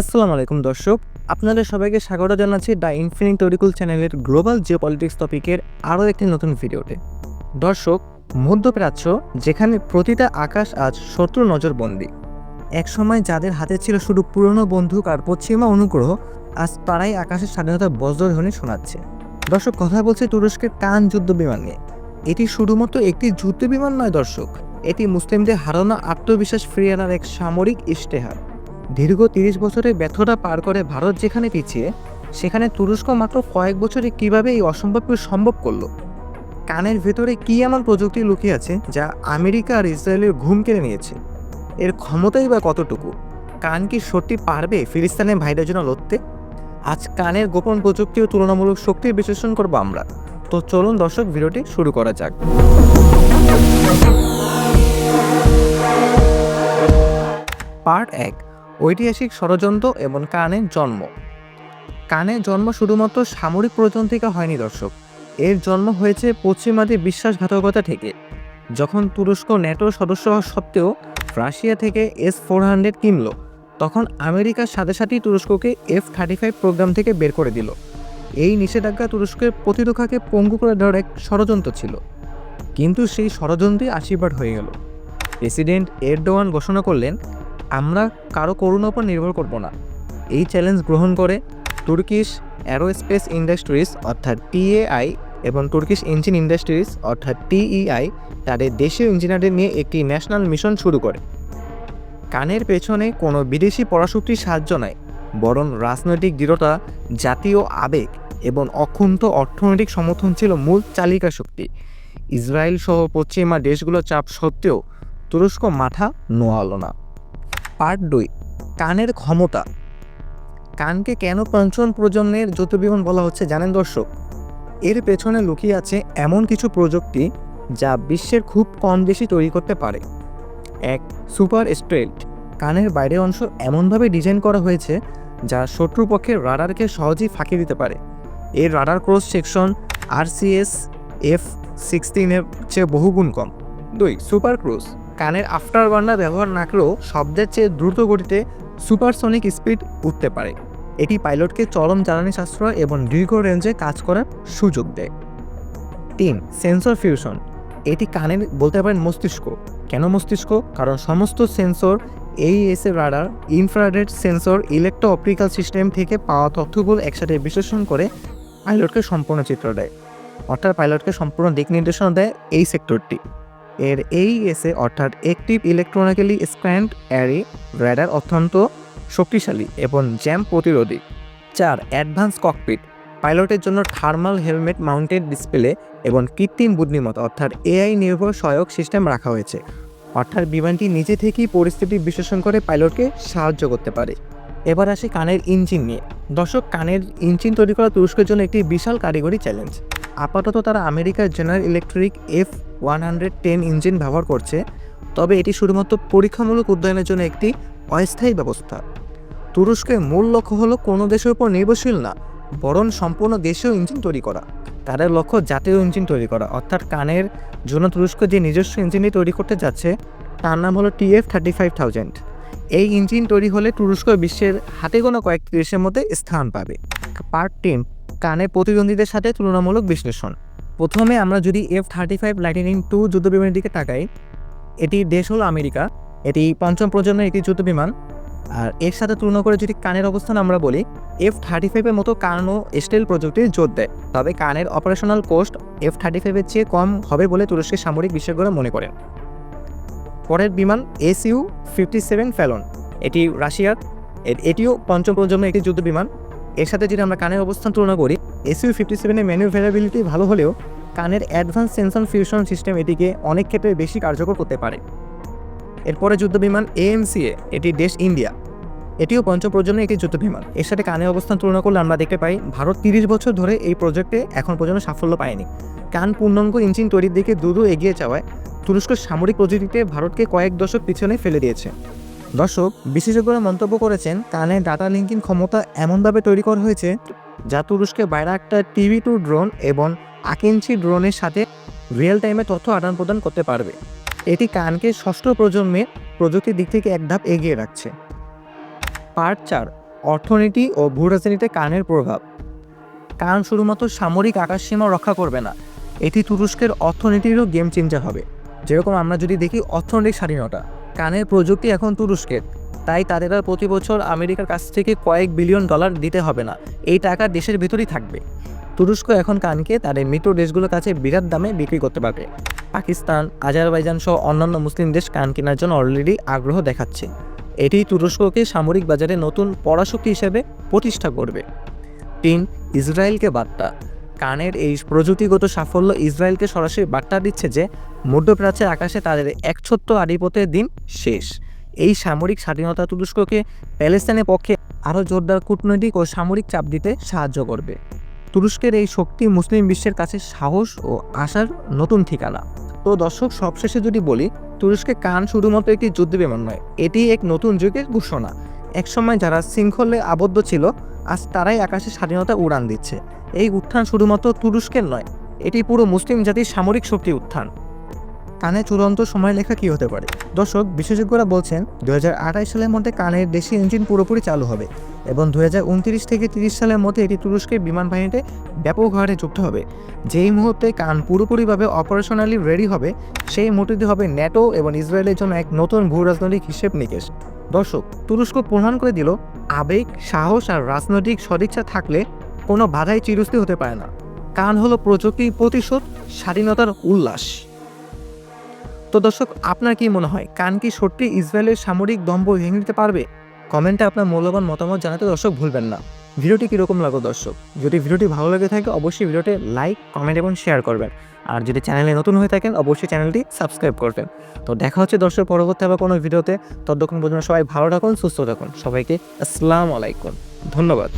আসসালামু আলাইকুম দর্শক, আপনাদের সবাইকে স্বাগত জানাচ্ছি দ্য ইনফিনিট তরিকুল চ্যানেলের গ্লোবাল জিও পলিটিক্স টপিকের আরও একটি নতুন ভিডিওতে। দর্শক, মধ্যপ্রাচ্য, যেখানে প্রতিটা আকাশ আজ শত্রু নজরবন্দি। একসময় যাদের হাতে ছিল শুধু পুরনো বন্দুক আর পশ্চিমা অনুগ্রহ, আজ তারাই আকাশের স্বাধীনতার বজ্রধ্বনি শোনাচ্ছে। দর্শক, কথা বলছে তুরস্কের কান যুদ্ধ বিমান নিয়ে। এটি শুধুমাত্র একটি যুদ্ধ বিমান নয় দর্শক, এটি মুসলিমদের হারানো আত্মবিশ্বাস ফিরিয়ে আনার এক সামরিক ইশতেহার। দীর্ঘ তিরিশ বছরের ব্যর্থতা পার করে ভারত যেখানে পিছিয়ে, সেখানে তুরস্ক মাত্র কয়েক বছরে কীভাবে এই অসম্ভবকে সম্ভব করল? কানের ভেতরে কি এমন প্রযুক্তি লুকিয়ে আছে যা আমেরিকা আর ইসরায়েলের ঘুম কেড়ে নিয়েছে? এর ক্ষমতাই বা কতটুকু? কান কি সত্যি পারবে ফিলিস্তানের ভাইদের জন্য লড়তে? আজ কানের গোপন প্রযুক্তি ও তুলনামূলক শক্তির বিশ্লেষণ করব আমরা। তো চলুন দর্শক, ভিডিওটি শুরু করা যাক। পার্ট এক ঐতিহাসিক ষড়যন্ত্র এবং কানের জন্ম। কানের জন্ম শুধুমাত্র সামরিক প্রয়োজন থেকে হয়নি, দর্শক। এর জন্ম হয়েছে পশ্চিমাদের বিশ্বাসঘাতকতা থেকে, যখন তুরস্ক ন্যাটোর সদস্য হওয়া সত্ত্বেও রাশিয়া থেকে এস ফোর হান্ড্রেড কিনল। তখন আমেরিকার সাথে সাথেই তুরস্ককে এফ থার্টি ফাইভ প্রোগ্রাম থেকে বের করে দিল। এই নিষেধাজ্ঞা তুরস্কের প্রতিরক্ষাকে পঙ্গু করে দেওয়ার এক ষড়যন্ত্র ছিল। কিন্তু সেই ষড়যন্ত্রই আশীর্বাদ হয়ে গেল। প্রেসিডেন্ট এরডোয়ান ঘোষণা করলেন আমরা কারও করুণার উপর নির্ভর করব না। এই চ্যালেঞ্জ গ্রহণ করে তুর্কিশ অ্যারোস্পেস ইন্ডাস্ট্রিজ অর্থাৎ টিএআই এবং তুর্কিশ ইঞ্জিন ইন্ডাস্ট্রিজ অর্থাৎ টিইআই তাদের দেশীয় ইঞ্জিনিয়ারদের নিয়ে একটি ন্যাশনাল মিশন শুরু করে। কানের পেছনে কোনো বিদেশি পরাশক্তির সাহায্য নয়, বরং রাজনৈতিক দৃঢ়তা, জাতীয় আবেগ এবং অক্ষুণ্ণ অর্থনৈতিক সমর্থন ছিল মূল চালিকা শক্তি। ইসরায়েল সহ পশ্চিমা দেশগুলোর চাপ সত্ত্বেও তুরস্ক মাথা নোয়ালো না। পার্ট দুই, কানের ক্ষমতা। কানকে কেন পঞ্চম প্রজন্মের জ্যোতির্বিমান বলা হচ্ছে জানেন দর্শক? এর পেছনে লুকিয়ে আছে এমন কিছু প্রযুক্তি যা বিশ্বের খুব কম দেশই তৈরি করতে পারে। এক, সুপার স্ট্রেট। কানের বাইরের অংশ এমনভাবে ডিজাইন করা হয়েছে যা শত্রুপক্ষের রাডারকে সহজেই ফাঁকি দিতে পারে। এর radar cross section RCS F সিক্সটিনের চেয়ে বহুগুণ কম। দুই, সুপার ক্রুজ। কানের আফটার বার্নার ব্যবহার না করেও শব্দের চেয়ে দ্রুত গতিতে সুপারসনিক স্পিড উঠতে পারে। এটি পাইলটকে চরম জ্বালানি সাশ্রয় এবং দীর্ঘ রেঞ্জে কাজ করার সুযোগ দেয়। তিন সেন্সর ফিউশন এটি কানের বলতে পারেন মস্তিষ্ক। কেন মস্তিষ্ক? কারণ সমস্ত সেন্সর এই এসে radar infrared sensor electro optical system থেকে পাওয়া তথ্যগুলো একসাথে বিশ্লেষণ করে পাইলটকে সম্পূর্ণ চিত্র দেয়। অর্থাৎ পাইলটকে সম্পূর্ণ দিক নির্দেশনা দেয় এই সেক্টরটি এর এই এসে অর্থাৎ active electronically scanned array radar অত্যন্ত শক্তিশালী এবং জ্যাম প্রতিরোধী। চার অ্যাডভান্স ককপিট পাইলটের জন্য থার্মাল হেলমেট মাউন্টেড ডিসপ্লে এবং কৃত্রিম বুদ্ধিমত্তা অর্থাৎ এআই নির্ভর সহায়ক সিস্টেম রাখা হয়েছে। অর্থাৎ বিমানটি নিজে থেকেই পরিস্থিতি বিশ্লেষণ করে পাইলটকে সাহায্য করতে পারে। এবার আসি কানের ইঞ্জিন নিয়ে। দর্শক, কানের ইঞ্জিন তৈরি করা তুরস্কের জন্য একটি বিশাল কারিগরি চ্যালেঞ্জ আপাতত তারা আমেরিকার General Electric F one hundred ten engine ব্যবহার করছে, তবে এটি শুধুমাত্র পরীক্ষামূলক উদ্যয়নের জন্য একটি অস্থায়ী ব্যবস্থা। তুরস্কের মূল লক্ষ্য হলো কোনো দেশের উপর নির্ভরশীল না, বরং সম্পূর্ণ দেশীয় ইঞ্জিন তৈরি করা। তাদের লক্ষ্য জাতীয় ইঞ্জিন তৈরি করা, অর্থাৎ কানের জন্য তুরস্ক যে নিজস্ব ইঞ্জিনটি তৈরি করতে যাচ্ছে, তার নাম হলো টিএফ থার্টি ফাইভ থাউজেন্ড এই ইঞ্জিন তৈরি হলে তুরস্ক বিশ্বের হাতে গোনা কয়েকটি দেশের মধ্যে স্থান পাবে। পার্ট টিম কানের প্রতিদ্বন্দ্বীদের সাথে তুলনামূলক বিশ্লেষণ। প্রথমে আমরা যদি F thirty five lightning two যুদ্ধবিমানের দিকে তাকাই, এটি দেশ হলো আমেরিকা, এটি পঞ্চম প্রজন্মের একটি যুদ্ধবিমান। আর এর সাথে তুলনা করে যদি কানের অবস্থান আমরা বলি এফ থার্টি ফাইভের মতো কানও স্টিল প্রযুক্তির জোর দেয়। তবে কানের অপারেশনাল কোস্ট এফ থার্টি ফাইভের চেয়ে কম হবে বলে তুরস্কের সামরিক বিশেষজ্ঞরা মনে করেন। পরের বিমান এসইউ ফিফটি সেভেন ফ্যালন এটি রাশিয়ার এটিও পঞ্চম প্রজন্মের একটি যুদ্ধ বিমান এর সাথে যদি আমরা কানের অবস্থান তুলনা করি এসইউ ফিফটি সেভেনের ম্যানুভেরাবিলিটি ভালো হলেও কানের অ্যাডভান্স সেন্সর ফিউশন সিস্টেম এটিকে অনেক ক্ষেত্রে বেশি কার্যকর করতে পারে। এরপরে যুদ্ধ বিমান এএমসিএ এটি দেশ ইন্ডিয়া। এটিও পঞ্চম প্রজন্মের একটি যুদ্ধ বিমান এর সাথে কানের অবস্থান তুলনা করলে আমরা দেখতে পাই, ভারত তিরিশ বছর ধরে এই প্রজেক্টে এখন পর্যন্ত সাফল্য পায়নি। কান পূর্ণাঙ্গ ইঞ্জিন তৈরির দিকে দ্রুত এগিয়ে যাওয়ায় তুরস্ক সামরিক প্রযুক্তিতে ভারতকে কয়েক দশক পিছনে ফেলে দিয়েছে। দর্শক, বিশেষজ্ঞরা মন্তব্য করেছেন কানে ডাটা লিঙ্কিং ক্ষমতা এমনভাবে তৈরি করা হয়েছে যা তুরস্কে বাইরে একটা টিভি টু ড্রোন এবং আকিঞ্চি ড্রোনের সাথে রিয়েল টাইমে তথ্য আদান প্রদান করতে পারবে। এটি কানকে ষষ্ঠ প্রজন্মের প্রযুক্তির দিক থেকে এক ধাপ এগিয়ে রাখছে। পার্ট চার, অর্থনীতি ও ভূরাজনীতিতে কানের প্রভাব। কান শুধুমাত্র সামরিক আকাশসীমা রক্ষা করবে না, এটি তুরস্কের অর্থনীতিরও গেম চেঞ্জার হবে। যেরকম আমরা যদি দেখি অর্থনৈতিক স্বাধীনতা, কানের প্রযুক্তি এখন তুরস্কের। তাই তাদের আর প্রতি বছর আমেরিকার কাছ থেকে কয়েক বিলিয়ন ডলার দিতে হবে না। এই টাকা দেশের ভেতরেই থাকবে। তুরস্ক এখন কানকে তাদের মিত্র দেশগুলোর কাছে বিরাট দামে বিক্রি করতে পারবে। পাকিস্তান, আজারবাইজান সহ অন্যান্য মুসলিম দেশ কান কেনার জন্য অলরেডি আগ্রহ দেখাচ্ছে। এটি তুরস্ককে সামরিক বাজারে নতুন পরাশক্তি হিসেবে প্রতিষ্ঠা করবে। তিন, ইসরায়েলকে বার্তা। কানের এই প্রযুক্তিগত সাফল্য ইসরায়েলকে সরাসরি বার্তা দিচ্ছে যে মধ্যপ্রাচ্যের আকাশে তাদের একছত্র আধিপত্যের দিন শেষ। এই সামরিক স্বাধীনতা তুরস্ককে প্যালেস্তানের পক্ষে আরও জোরদার কূটনৈতিক ও সামরিক চাপ দিতে সাহায্য করবে। তুরস্কের এই শক্তি মুসলিম বিশ্বের কাছে সাহস ও আশার নতুন ঠিকানা। তো দর্শক, সবশেষে যদি বলি, তুরস্কে কান শুধুমাত্র একটি যুদ্ধ বিমান নয়, এটি এক নতুন যুগের ঘোষণা। একসময় যারা শৃঙ্খলে আবদ্ধ ছিল, আজ তারাই আকাশে স্বাধীনতা উড়ান দিচ্ছে। এই উত্থান শুধুমাত্র তুরস্কের নয়, এটি পুরো মুসলিম জাতির সামরিক শক্তি উত্থান। কানে চূড়ান্ত সময় লেখা কী হতে পারে? দর্শক, বিশেষজ্ঞরা বলছেন দু সালের মধ্যে কানের দেশি ইঞ্জিন পুরোপুরি চালু হবে এবং দু থেকে তিরিশ সালের মধ্যে এটি তুরস্কের বিমান বাহিনীতে ব্যাপক হারে যুক্ত হবে। যেই মুহূর্তে কান পুরোপুরিভাবে অপারেশনালি রেডি হবে, সেই মুহূর্তে হবে ন্যাটো এবং ইসরায়েলের জন্য এক নতুন ভূ রাজনৈতিক হিসেব নিকেশ। দর্শক, তুরস্ক প্রমাণ করে দিল, আবেগ, সাহস আর রাজনৈতিক সদিচ্ছা থাকলে কোনো বাধাই চিরস্থায়ী হতে পারে না। কান হলো প্রযুক্তি প্রতিশোধ, স্বাধীনতার উল্লাস। তো দর্শক, আপনার কি মনে হয়, কান কি সত্যি ইসরায়েলের সামরিক দম্ভ ভেঙে নিতে পারবে? কমেন্টে আপনার মূল্যবান মতামত জানাতে দর্শক ভুলবেন না। ভিডিওটি কীরকম লাগো দর্শক? যদি ভিডিওটি ভালো লেগে থাকে, অবশ্যই ভিডিওটি লাইক, কমেন্ট এবং শেয়ার করবেন। আর যদি চ্যানেলে নতুন হয়ে থাকেন, অবশ্যই চ্যানেলটি সাবস্ক্রাইব করবেন। তো দেখা হচ্ছে দর্শক পরবর্তী আবার কোনো ভিডিওতে। ততক্ষণ পর্যন্ত সবাই ভালো থাকুন, সুস্থ থাকুন। সবাইকে আসসালামু আলাইকুম। ধন্যবাদ।